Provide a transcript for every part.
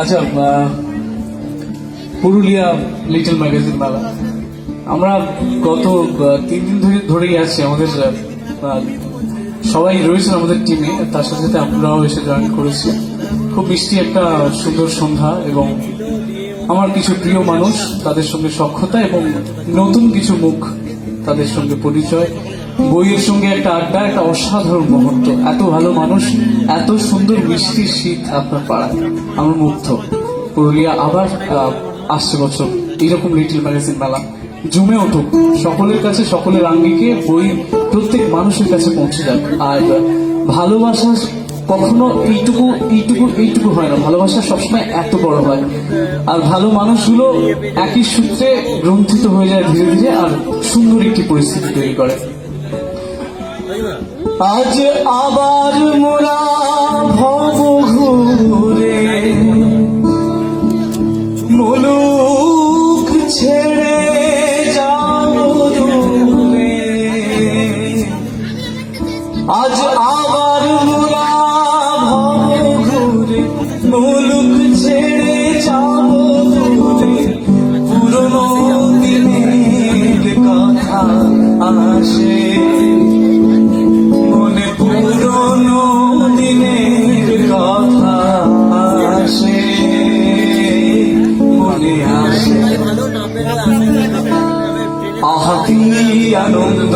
আচ্ছা Purulia little magazine মেলা। আমরা গত তিন দিন ধরে ধরেই আছি আমাদের সবাই রয়েছেন আমাদের টিমে তার সাথে সাথে আমরাও এসে জয়েন করেছি খুব মিষ্টি একটা সুন্দর সন্ধ্যা এবং আমার কিছু প্রিয় মানুষ তাদের সঙ্গে সক্ষতা এবং নতুন কিছু মুখ তাদের সঙ্গে পরিচয়। বইয়ের সঙ্গে একটা আড্ডা, একটা অসাধারণ মুহূর্ত। এত ভালো মানুষ, এত সুন্দর মিষ্টি শীত আপনার পাড়ায়। আমার মুগ্ধ। পুরুলিয়া আবার আসছে বছর। এইরকম লিটিল ম্যাগাজিন মেলা। জমে উঠুক। সকলের কাছে, সকলের আঙ্গিকে বই প্রত্যেক মানুষের কাছে পৌঁছে যাক। আর ভালোবাসা কখনো এইটুকু এইটুকু এইটুকু হয় না। ভালোবাসা সবসময় এত বড় হয়। আর ভালো মানুষগুলো একই সূত্রে গ্রন্থিত হয়ে যায় ধীরে ধীরে, আর সুন্দর একটি পরিস্থিতি তৈরি করে। আজ আবার মোরা ভব ঘুরে মুলুক ছেড়ে যাব আজ আবার কি আনন্দ।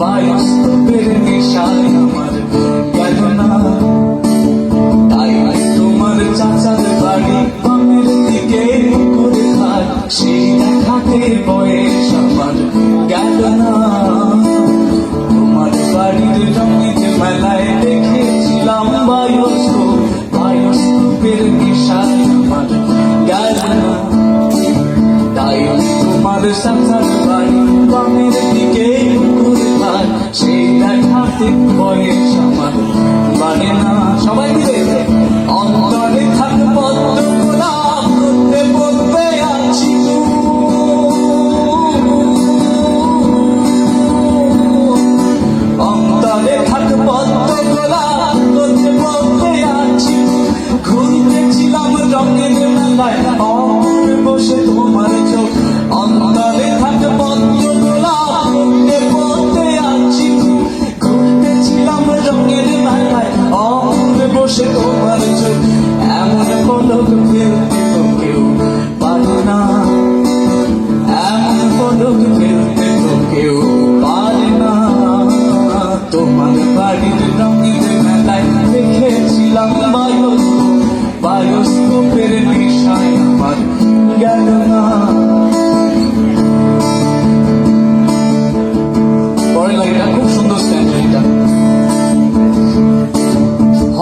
বায়স্কোপের নেশায় আমার গেল না তাই তোমার চাচার বাড়ি বামের দিকে পুকুর ঘাট সেই দেখাতে বয়স আমার গেল না। তোমার বাড়ির রঙের মেলায় দেখেছিলাম বায়স্কোপ বায়স্কোপের নেশায় আমার গেল না। তাই তোমার সংসার দেখাতে বয়স আমার মানে না সবাই মিলে অন্তরে থাক পদ্ম গোলাপ করতে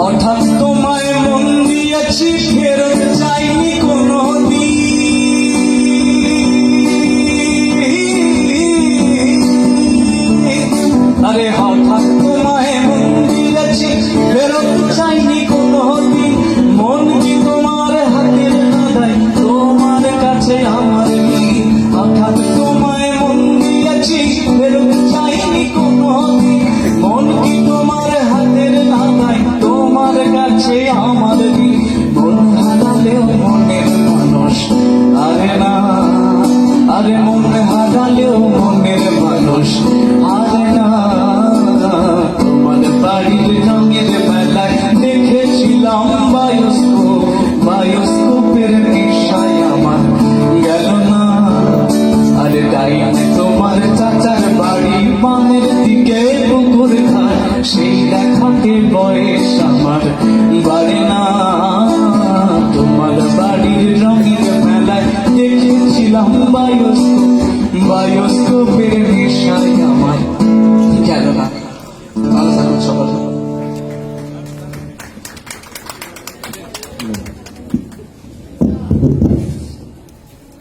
অর্থাৎ লাইন তোমার চাচার বাড়ি পানের দিকে পুকুর খায় সেই দেখাতে বয়স আমার।